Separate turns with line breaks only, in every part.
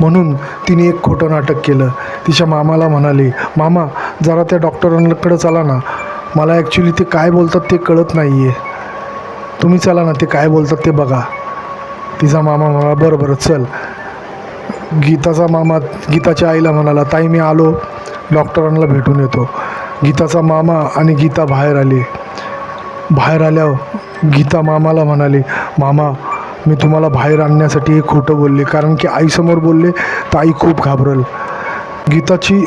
म्हणून तिने एक खोटं नाटक केलं. तिच्या मामाला म्हणाली मामा जरा त्या डॉक्टरांकडे चला ना. मला ॲक्च्युली ते काय बोलतात ते कळत नाही आहे तुम्ही चला ना ते काय बोलतात ते बघा. तिचा मामा म्हणाला बरं बरं चल. गीताचा मामा गीताच्या आईला म्हणाला ताई मी आलो. डॉक्टरांना भेटून येतो. गीताचा मामा आणि गीता बाहेर आली. बाहेर आल्यावर गीता मामाला म्हणाली मामा मी तुम्हाला बाहेर आणण्यासाठी हे खोटं बोलले. कारण की आईसमोर बोलले तर आई खूप घाबरल. गीताची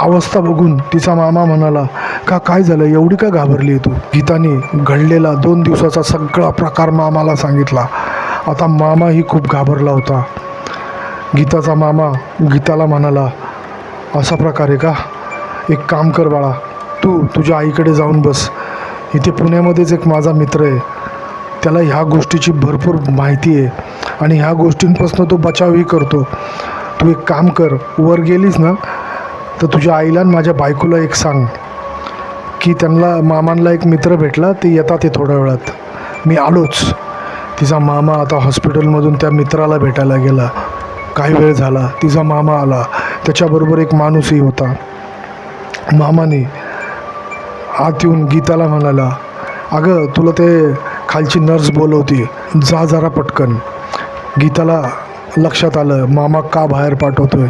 अवस्था बघून तिचा मामा म्हणाला का काय झालं? एवढी का घाबरली तू? गीताने घडलेला दोन दिवसाचा सगळा प्रकार मामाला सांगितला. आता मामाही खूप घाबरला होता. गीताचा मामा गीताला म्हणाला असा प्रकार आहे का? एक काम कर बाळा. तू तुझ्या आईकडे जाऊन बस. इथे पुण्यामध्येच एक माझा मित्र आहे. त्याला ह्या गोष्टीची भरपूर माहिती आहे. आणि ह्या गोष्टींपासून तो बचावही करतो. तू एक काम कर वर गेलीस ना तर तुझ्या आईला आणि माझ्या बायकोला एक सांग की त्यांना मामांना एक मित्र भेटला ते येतात ते थोड्या वेळात. मी आलोच. तिचा मामा आता हॉस्पिटलमधून त्या मित्राला भेटायला गेला. काही वेळ झाला तिचा मामा आला. त्याच्याबरोबर एक माणूसही होता. मामाने आत येऊन गीताला म्हणाला अगं तुला ते खालची नर्स बोलवती जा जरा पटकन. गीताला लक्षात आलं मामा का बाहेर पाठवतोय?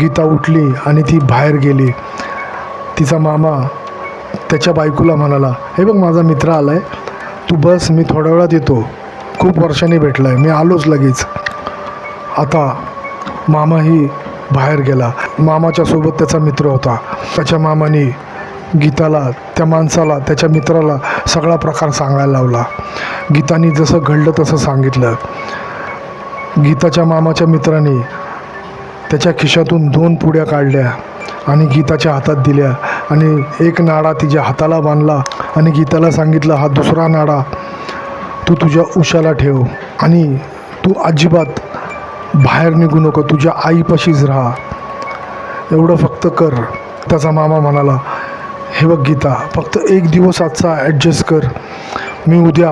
गीता उठली आणि ती बाहेर गेली. तिचा मामा त्याच्या बायकोला म्हणाला हे बघ माझा मित्र आला आहे तू बस मी थोड्या वेळात येतो. खूप वर्षांनी भेटला आहे मी आलोच लगेच. आता मामाही बाहेर गेला. मामाच्या सोबत त्याचा मित्र होता. त्याच्या मामाने गीताला त्या माणसाला त्याच्या मित्राला सगळा प्रकार सांगायला लावला. गीतानी जसं घडलं तसं सांगितलं. गीताच्या मामाच्या मित्राने त्याच्या खिशातून दोन पुड्या काढल्या आणि गीताच्या हातात दिल्या आणि एक नाडा तिच्या हाताला बांधला आणि गीताला सांगितलं हा दुसरा नाडा तू तुझ्या उशाला ठेव आणि तू अजिबात बाहेर निघू नको तुझ्या आईपाशीच राहा. एवढं फक्त कर त्याचा मामा म्हणाला. हे बघ गीता फक्त एक दिवस आजचा ॲडजस्ट कर. मी उद्या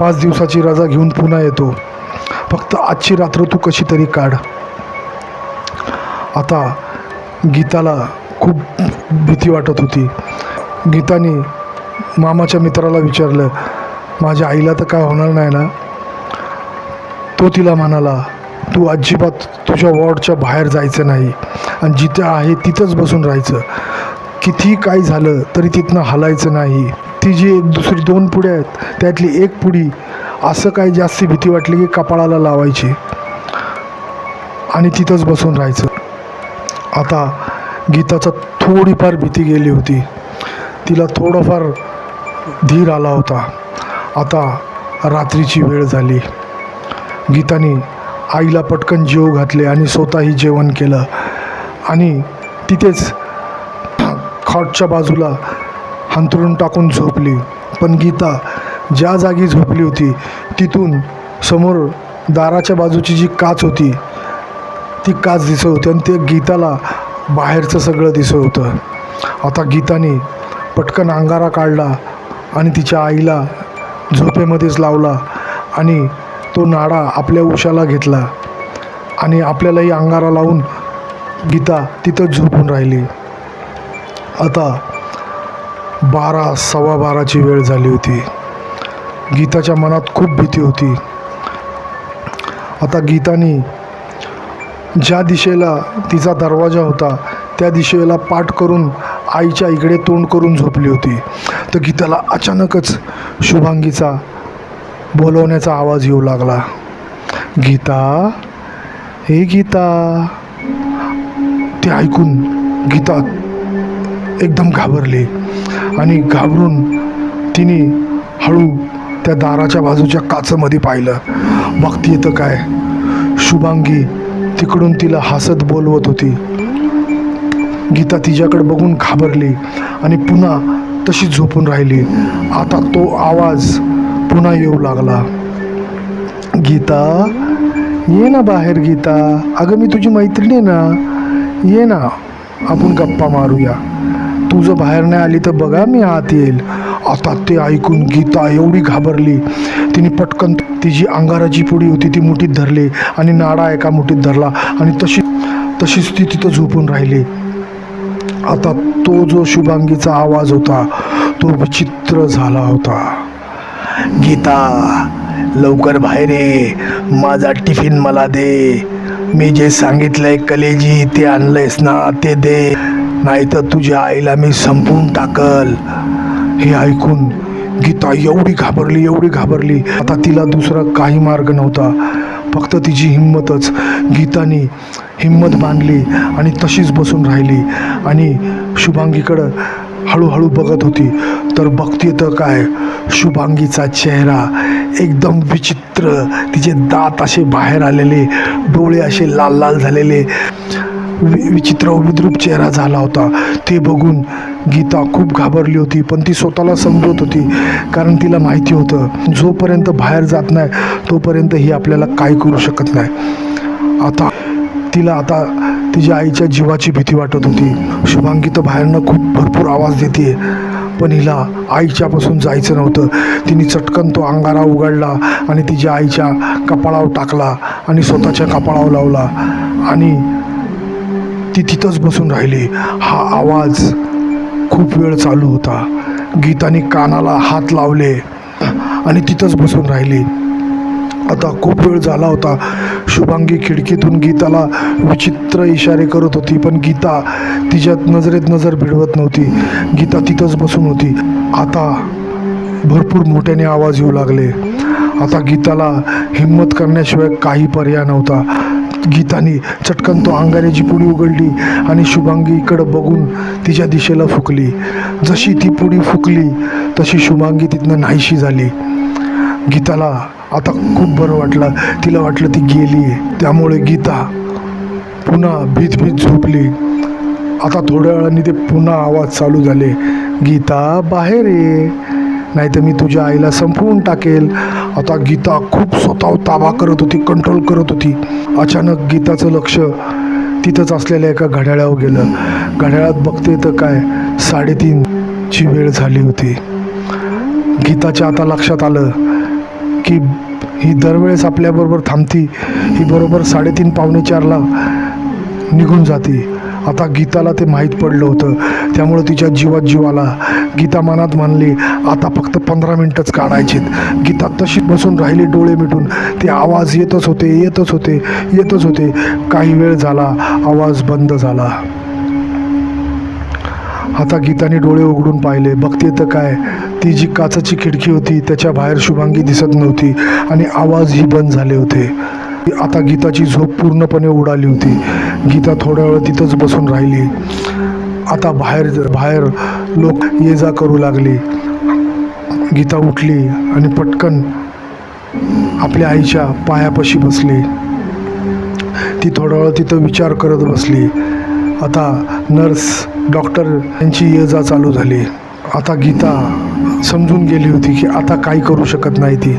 पाच दिवसाची रजा घेऊन पुन्हा येतो. फक्त आजची रात्र तू कशी तरी काढ. आता गीताला खूप भीती वाटत होती. गीताने मामाच्या मित्राला विचारलं माझ्या आईला तर काय होणार नाही ना? तो तिला म्हणाला तू अजिबात तुझ्या वॉर्डच्या बाहेर जायचं नाही. आणि जिथे आहे तिथंच बसून राहायचं. किती काय झालं तरी तिथनं हलायचं नाही. ती जी एक दुसरी दोन पुढे आहेत त्यातली एक पुडी असं काही जास्ती भीती वाटली की कपाळाला लावायची. आणि तिथंच बसून राहायचं. आता गीताचा थोडीफार भीती गेली होती. तिला थोडंफार धीर आला होता. आता रात्रीची वेळ झाली. गीताने आईला पटकन जेव घातले आणि स्वतःही जेवण केलं. आणि तिथेच खॉटच्या बाजूला हंतरून टाकून झोपली. पण गीता ज्या जागी झोपली होती तिथून समोर दाराच्या बाजूची जी काच होती ती काच दिसत होती आणि ते गीताला बाहेरचं सगळं दिसत होतं. आता गीताने पटकन अंगारा काढला आणि तिच्या आईला झोपेमध्येच लावला आणि तो नाडा आपल्या उशाला घेतला आणि आपल्यालाही अंगारा लावून गीता तिथंच झोपून राहिली. आता बारा सव्वा बाराची वेळ झाली होती. गीताच्या मनात खूप भीती होती. आता गीतानी ज्या दिशेला तिचा दरवाजा होता त्या दिशेला पाठ करून आईच्या इकडे तोंड करून झोपली होती. तर गीताला अचानकच शुभांगीचा बोलवण्याचा आवाज येऊ लागला. गीता हे गीता. ते ऐकून गीता एकदम घाबरली. आणि घाबरून तिने हळू त्या दाराच्या बाजूच्या काचमध्ये पाहिलं. बघती येतं काय? शुभांगी तिकडून तिला हसत बोलवत होती. गीता तिच्याकडे बघून घाबरली आणि पुन्हा तशी झोपून राहिली. आता तो आवाज पुन्हा येऊ लागला. गीता ये ना बाहेर गीता. अगं मी तुझी मैत्रिणी आहे ना. ये ना आपण गप्पा मारूया. तू जर बाहेर नाही आली तर बघा मी आत येईल. आता ते ऐकून गीता एवढी घाबरली. तिने पटकन तिची अंगाराची पुडी होती ती मुठीत धरली आणि नाडा एका मुठीत धरला आणि तशी तशीच ती तिथं झोपून राहिली. आता तो जो शुभांगीचा आवाज होता तो विचित्र झाला होता. गीता लवकर बाहेर ये. माझा टिफिन मला दे. मी जे सांगितलंय कलेजी ते आणलंयस ना ते दे. नाहीतर तुझ्या आईला मी संपवून टाकल. हे ऐकून गीता एवढी घाबरली एवढी घाबरली. आता तिला दुसरा काही मार्ग नव्हता. फक्त तिची हिंमतच. गीतानी हिंमत बांधली आणि तशीच बसून राहिली. आणि शुभांगीकडं हळूहळू बघत होती. तर बघते तर काय? शुभांगीचा चेहरा एकदम विचित्र. तिचे दात असे बाहेर आलेले डोळे असे लाल लाल झालेले. वि विचित्र विद्रूप चेहरा झाला होता. ते बघून गीता खूप घाबरली होती पण ती स्वतःला समजवत होती कारण तिला माहिती होतं जोपर्यंत बाहेर जात नाही तोपर्यंत ही आपल्याला काय करू शकत नाही. आता तिला आता तिच्या आईच्या जीवाची भीती वाटत होती. शुभांगी तर बाहेरनं खूप भरपूर आवाज देते पण हिला आईच्यापासून जायचं नव्हतं. तिने चटकन तो अंगारा उघडला आणि तिच्या आईच्या कपाळावर टाकला आणि स्वतःच्या कपाळावर लावला. आणि ती तिथंच बसून राहिली. हा आवाज खूप वेळ चालू होता. गीताने कानाला हात लावले आणि तिथंच बसून राहिली. आता खूप वेळ झाला होता. शुभांगी खिडकीतून गीताला विचित्र इशारे करत होती पण गीता तिच्यात नजरेत नजर भिडवत नव्हती. गीता तिथंच बसून होती. आता भरपूर मोठ्याने आवाज येऊ लागले. आता गीताला हिंमत करण्याशिवाय काही पर्याय नव्हता. गीताने चटकन तो अंगाऱ्याची पुडी उघडली आणि शुभांगीकडं बघून तिच्या दिशेला फुकली. जशी ती पुडी फुकली तशी शुभांगी तिथनं नाहीशी झाली. गीताला आता खूप बरं वाटलं. तिला वाटलं ती गेली. त्यामुळे गीता पुन्हा भीत भीत झोपली. आता थोड्या वेळाने ते पुन्हा आवाज चालू झाले. गीता बाहेर ये. नाही तर मी तुझ्या आईला संपवून टाकेल. आता गीता खूप स्वतः ताबा करत होती कंट्रोल करत होती. अचानक गीताचं लक्ष तिथंच असलेल्या एका घड्याळावर गेलं. घड्याळात बघते तर काय साडेतीनची वेळ झाली होती. गीताच्या आता लक्षात आलं की ही दरवेळेस आपल्याबरोबर थांबती. ही बरोबर साडेतीन पावणे चारला निघून जाते. आता गीताला ते माहीत पडलं होतं. त्यामुळं तिच्या जीवात जीव आला. गीता मनात म्हणली आता फक्त पंधरा मिनटंच काढायचीत. गीता तशी बसून राहिली डोळे मिटून. ते आवाज येतच होते येतच होते येतच होते. काही वेळ झाला आवाज बंद झाला. आता गीताने डोळे उघडून पाहिले. बघते तर काय ती जी काचाची खिडकी होती त्याच्या बाहेर शुभांगी दिसत नव्हती आणि आवाजही बंद झाले होते. आता गीताची झोप पूर्णपणे उडाली होती. गीता थोड्या वेळ तिथंच बसून राहिली. आता बाहेर बाहेर लोक ये जा करू लागली. गीता उठली आणि पटकन आपल्या आईच्या पायापाशी बसली. ती थोडा वेळ तिथं विचार करत बसली. आता नर्स डॉक्टर यांची ये जा चालू झाली. आता गीता समजून गेली होती की आता काही करू शकत नाही ती.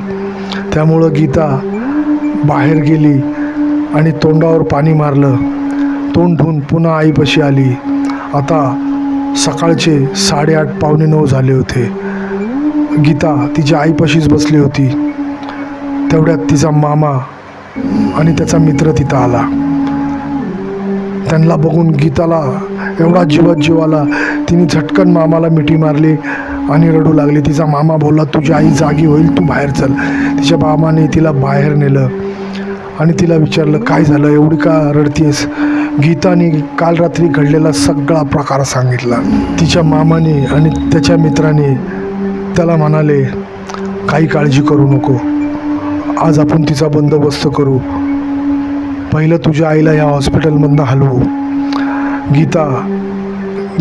त्यामुळं गीता बाहेर गेली आणि तोंडावर पाणी मारलं. तोंड धुवून पुन्हा आईपाशी आली. आता सकाळचे साडेआठ पावणे नऊ झाले होते. गीता तिच्या आईपाशीच बसली होती. तेवढ्यात तिचा मामा आणि त्याचा मित्र तिथं आला. त्यांना बघून गीताला एवढा जीवात जीव आला. तिने झटकन मामाला मिठी मारली आणि रडू लागली. तिचा मामा बोलला तुझी आई जागी होईल तू बाहेर चल. तिच्या मामाने तिला बाहेर नेलं आणि तिला विचारलं काय झालं? एवढी का रडतीयस? गीताने काल रात्री घडलेला सगळा प्रकार सांगितला. तिच्या मामाने आणि त्याच्या मित्राने त्याला म्हणाले काही काळजी करू नको. आज आपण तिचा बंदोबस्त करू. पहिलं तुझ्या आईला या हॉस्पिटलमधनं हलवू. गीता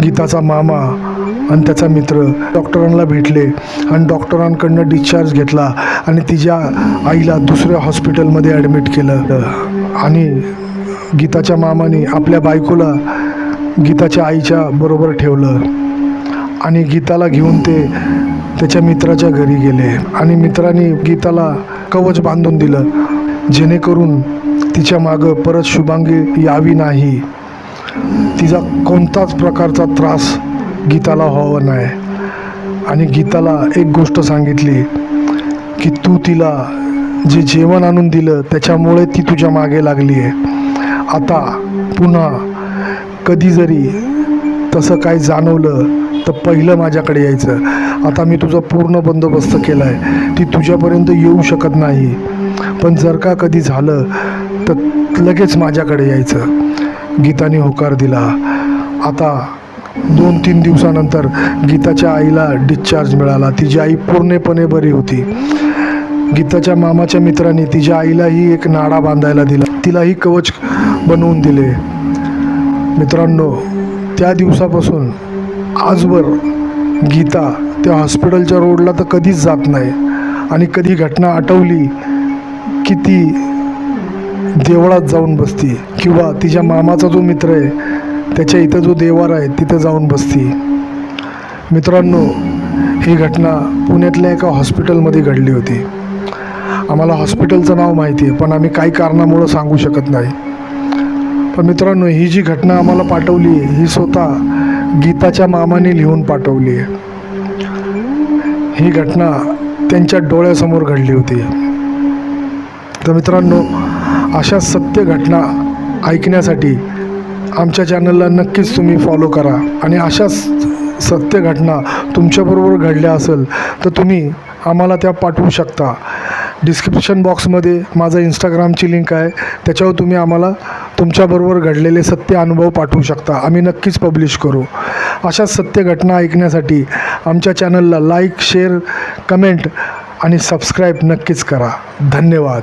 गीताचा मामा आणि त्याचा मित्र डॉक्टरांना भेटले आणि डॉक्टरांकडनं डिस्चार्ज घेतला आणि तिच्या आईला दुसऱ्या हॉस्पिटलमध्ये ॲडमिट केलं. आणि गीताच्या मामाने आपल्या बायकोला गीताच्या आईच्या बरोबर ठेवलं. आणि गीताला घेऊन ते त्याच्या मित्राच्या घरी गेले. आणि मित्राने गीताला कवच बांधून दिलं. जेणेकरून तिच्या मागं परत शुभांगी यावी नाही. तिचा कोणताच प्रकारचा त्रास गीताला व्हावा नाही. आणि गीताला एक गोष्ट सांगितली की तू तिला जे जेवण आणून दिलं त्याच्यामुळे ती तुझ्या मागे लागली आहे आता पुन्हा कधी जरी तसं काय जाणवलं तर पहिलं माझ्याकडे यायचं. आता मी तुझा पूर्ण बंदोबस्त केला आहे ती तुझ्यापर्यंत येऊ शकत नाही. पण जर का कधी झालं तर लगेच माझ्याकडे यायचं. गीताने होकार दिला. आता दोन तीन दिवसानंतर गीताच्या आईला डिस्चार्ज मिळाला. तिची आई पूर्णपणे बरी होती. गीताच्या मामाच्या मित्राने तिच्या आईलाही एक नाडा बांधायला दिला. तिलाही कवच बनवून दिले. मित्रांनो त्या दिवसापासून आजवर गीता त्या हॉस्पिटलच्या रोडला तर कधीच जात नाही. आणि कधी घटना आठवली की ती देवळात जाऊन बसती किंवा तिच्या मामाचा जो मित्र आहे त्याच्या इथं जो देवार आहे तिथं जाऊन बसती. मित्रांनो ही घटना पुण्यातल्या एका हॉस्पिटलमध्ये घडली होती. आम्हाला हॉस्पिटलचं नाव माहिती आहे पण आम्ही काही कारणामुळं सांगू शकत नाही. पण मित्रांनो ही जी घटना आम्हाला पाठवली आहे ही स्वतः गीताच्या मामाने लिहून पाठवली आहे. ही घटना त्यांच्या डोळ्यासमोर घडली होती. तर मित्रांनो अशा सत्य घटना ऐकण्यासाठी आमच्या चॅनलला नक्कीच तुम्ही फॉलो करा आणि अशाच सत्य घटना तुमच्याबरोबर घडल्या असेल तर तुम्ही आम्हाला त्या पाठवू शकता. डिस्क्रिप्शन बॉक्समध्ये माझं इंस्टाग्रामची लिंक आहे त्याच्यावर तुम्ही आम्हाला तुमच्याबरोबर घडलेले सत्य अनुभव पाठवू शकता. आम्ही नक्कीच पब्लिश करू. अशाच सत्य घटना ऐकण्यासाठी आमच्या चॅनलला लाईक शेअर कमेंट आणि सबस्क्राईब नक्कीच करा. धन्यवाद.